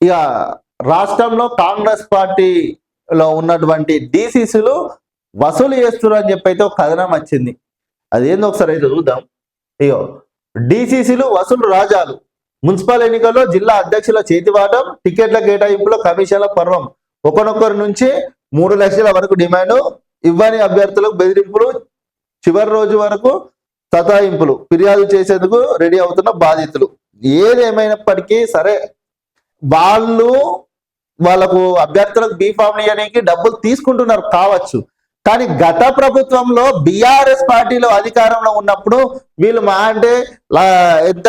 ఇక రాష్ట్రంలో కాంగ్రెస్ పార్టీలో ఉన్నటువంటి డిసిసిలు వసూలు చేస్తున్నారు అని చెప్పి అయితే ఒక కథనం వచ్చింది. అదేందో ఒకసారి అయితే చూద్దాం. ఇగో డీసీసీలు వసూలు రాజాలు. మున్సిపల్ ఎన్నికల్లో జిల్లా అధ్యక్షుల చేతివాటం టికెట్ల కేటాయింపులో కమిషన్ల పర్వం. ఒకనొకరి నుంచి మూడు లక్షల వరకు డిమాండ్ ఇవ్వని అభ్యర్థులకు బెదిరింపులు చివరి రోజు వరకు సతాయింపులు ఫిర్యాదు చేసేందుకు రెడీ అవుతున్న బాధితులు. ఏది ఏమైనప్పటికీ సరే వాళ్ళు వాళ్ళకు అభ్యర్థులకు బీఫామ్ ఇవ్వడానికి డబ్బులు తీసుకుంటున్నారు కావచ్చు. కానీ గత ప్రభుత్వంలో బీఆర్ఎస్ పార్టీలో అధికారంలో ఉన్నప్పుడు వీళ్ళు మా అంటే ఎంత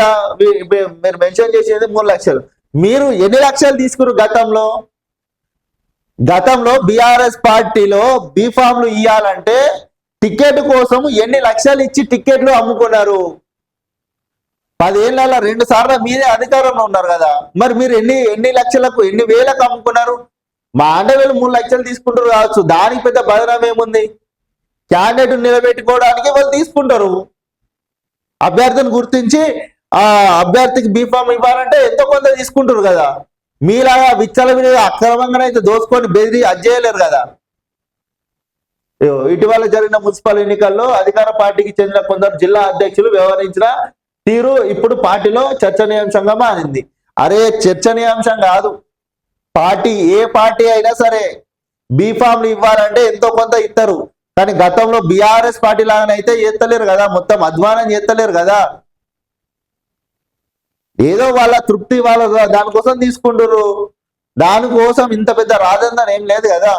మీరు మెన్షన్ చేసేది మూడు లక్షలు. మీరు ఎన్ని లక్షలు తీసుకురు గతంలో? గతంలో బీఆర్ఎస్ పార్టీలో బీఫామ్లు ఇవ్వాలంటే టికెట్ కోసం ఎన్ని లక్షలు ఇచ్చి టికెట్లు అమ్ముకున్నారు? పదేళ్ళ రెండు సార్లు మీరే అధికారంలో ఉన్నారు కదా. మరి మీరు ఎన్ని ఎన్ని లక్షలకు ఎన్ని వేలకు అమ్ముకున్నారు? మా అంటే మూడు లక్షలు తీసుకుంటారు కావచ్చు. దానికి పెద్ద బదనం ఏముంది? క్యాండిడేట్ నిలబెట్టుకోవడానికి వాళ్ళు తీసుకుంటారు. అభ్యర్థిని గుర్తించి ఆ అభ్యర్థికి బీఫామ్ ఇవ్వాలంటే ఎంతో కొంత తీసుకుంటారు కదా. మీలాగా విచ్చల మీద అక్రమంగా అయితే దోసుకొని బెదిరి అది చేయలేరు కదా. ఇటీవల జరిగిన మున్సిపల్ ఎన్నికల్లో అధికార పార్టీకి చెందిన కొందరు జిల్లా అధ్యక్షులు వ్యవహరించిన తీరు ఇప్పుడు పార్టీలో చర్చనీయాంశంగా మారింది. అరే చర్చనీయాంశం కాదు. పార్టీ ఏ పార్టీ అయినా సరే బీఫామ్లు ఇవ్వాలంటే ఎంతో కొంత ఇస్తారు కానీ గతంలో బీఆర్ఎస్ పార్టీ లాగానైతే చేస్తలేరు కదా. మొత్తం అధ్వానం చేస్తలేరు కదా. ఏదో వాళ్ళ తృప్తి వాళ్ళ దానికోసం తీసుకుంటారు దానికోసం ఇంత పెద్ద రాజందని ఏం లేదు కదా.